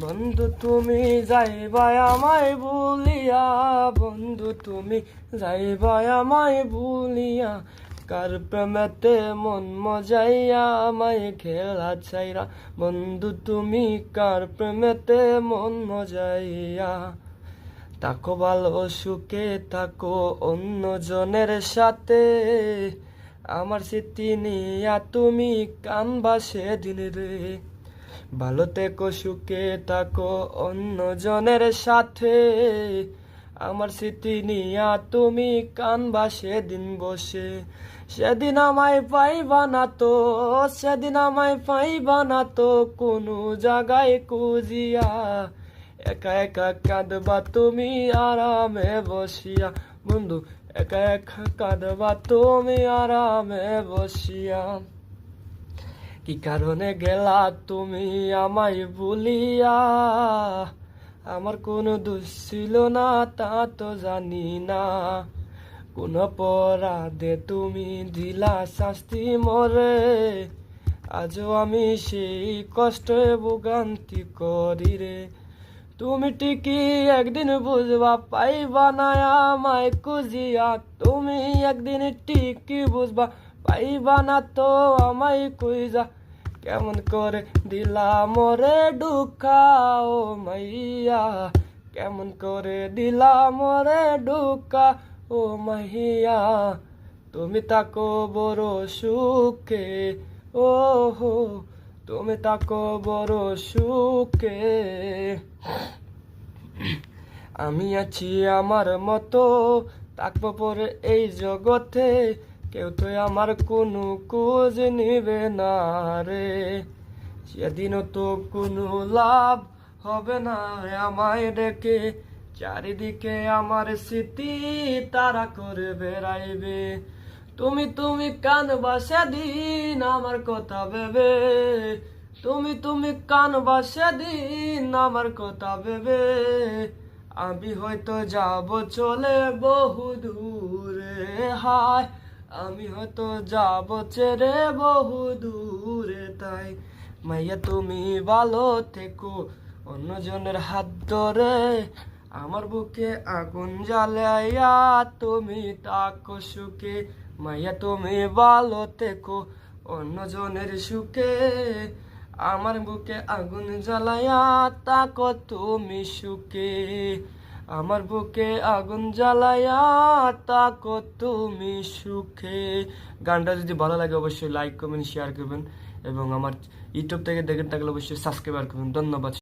বন্ধু, তুমি যাইবা আমায় বলিয়া বন্ধু, তুমি যাইবা আমায় বলিয়া কার প্রেমেতে মন মজাইয়া আমায় খেলা চাইরা বন্ধু, তুমি কার প্রেমেতে মন মজাইয়া। তাকো ভালো, সুখে থাকো অন্য জনের সাথে। আমার স্মৃতি নিয়া তুমি কানবা সেদিন রে। ভালো সুখে থাকো অন্য জনের সাথে। আমার স্মৃতি নিয়া তুমি কানবা, সেদিন বসে। সেদিন আমায় পাইবা না তো, সেদিন আমায় পাইবা না তো, কোনো জায়গায় কুজিয়া একা একা কাঁদবা তুমি আরামে বসিয়া। বন্ধু, একা একা কাঁদবা তুমি আরামে বসিয়া। কি কারণে গেলা তুমি আমায় ভুলিয়া? আমার কোনো দোষ ছিল না, তা তো জানি না। কোন অপরাধে তুমি দিলা শাস্তি মরে। আজও আমি সেই কষ্টে ভোগান্তি করি রে। তুমি ঠিকই একদিন বুঝবা পাইবা না আমায় কুজিয়া তুমি একদিন ঠিকই বুঝবা পাইবা না তো আমায় কুইজা। কেমন করে দিলা মরে ডুকাও মাইয়া। কেমন করে দিলা মরে ডুকা ও মাহিয়া তুমি তাকো বড় সুখে ও হো তুমি তাকো বড় সুখে। আমি আছি আমার মতো, থাকব পরে এই জগতে। কেউ তো আমার কোনো খোঁজ নিবে না রে। সেদিনও তো কোনো লাভ হবে না আমায় ডেকে। চারিদিকে আমার স্মৃতি তারা করে বেড়াইবে। তুমি তুমি কান কানবা সেদিন আমার কথা ভেবে। তুমি তুমি কানবা সেদিন আমার কথা ভেবে। আমি হয়তো যাব চলে বহু দূরে, হায়। আমি হয়তো যাব ছেড়ে বহু দূরে, তাই মাইয়া তুমি ভালো থেকো। অন্যজনের হাত ধরে আমার বুকে আগুন জ্বালাইয়া তুমি তাকো সুখে। মাইয়া তুমি ভালো থেকো অন্যজনের সুখে। আমার বুকে আগুন জ্বালাইয়া তাকো তুমি সুখে। আমার বুকে আগুন জ্বালায়া তাকো তুমি সুখে। গানটা যদি ভালো লাগে অবশ্যই লাইক করবেন শেয়ার করবেন এবং আমার ইউটিউব থেকে দেখেন থাকলে অবশ্যই সাবস্ক্রাইব করবেন। ধন্যবাদ।